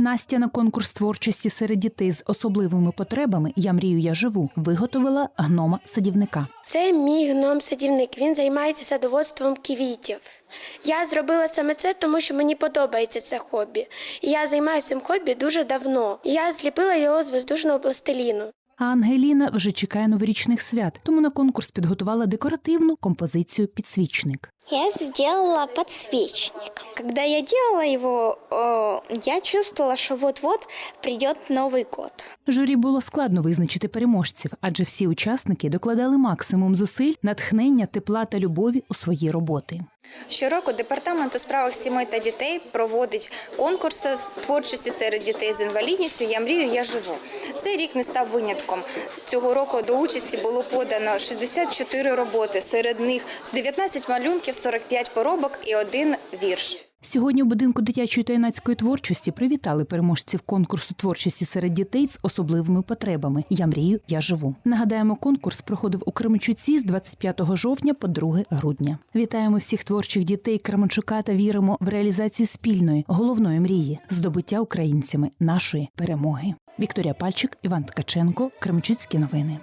Настя на конкурс творчості серед дітей з особливими потребами Я мрію, я живу виготовила гнома садівника. Це мій гном-садівник. Він займається садоводством квітів. Я зробила саме це, тому що мені подобається це хобі. І я займаюся цим хобі дуже давно. Я зліпила його з воздушного пластиліну. А Ангеліна вже чекає новорічних свят, тому на конкурс підготувала декоративну композицію Підсвічник. Я сделала подсвечник. Когда я делала его, я чувствовала, что вот-вот придет Новый год. Журі було складно визначити переможців, адже всі учасники докладали максимум зусиль, натхнення, тепла та любові у свої роботи. Щороку департамент у справах сімей та дітей проводить конкурси з творчості серед дітей з інвалідністю Я мрію, я живу. Цей рік не став винятком. Цього року до участі було подано 64 роботи. Серед них 19 малюнків, 45 поробок і один вірш. Сьогодні у будинку дитячої та юнацької творчості привітали переможців конкурсу творчості серед дітей з особливими потребами. Я мрію, я живу. Нагадаємо, конкурс проходив у Кременчуці з 25 жовтня по 2 грудня. Вітаємо всіх творчих дітей Кременчука та віримо в реалізацію спільної головної мрії здобуття українцями нашої перемоги. Вікторія Пальчик, Іван Ткаченко, Кременчуцькі новини.